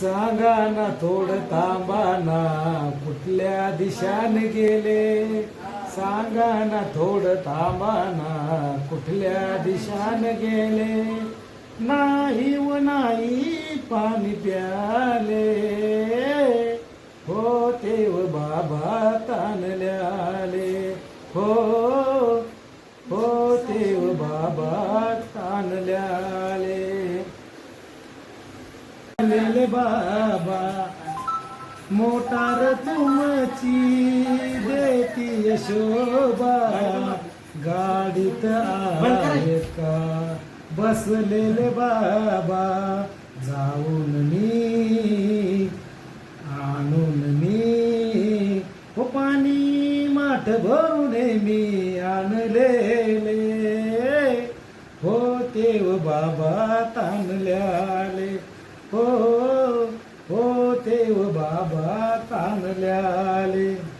सांगा ना थोडं थांबाना कुठल्या दिशान गेले? सांगा ना थोडं थांबाना कुठल्या दिशान गेले? नाही व नाही पाणी प्याले. हो देव बाबा तानल्याले हो हो देव बाबा तानल्या लेले बाबा मोटार तुमची देती यशोबा गाडीत आहे का? बसलेले बाबा जाऊन मी आणून मी. हो पाणी माठ भरून मी आणलेले. हो तेव बाबा तानल्याले हो तेव बाबा तानल्याले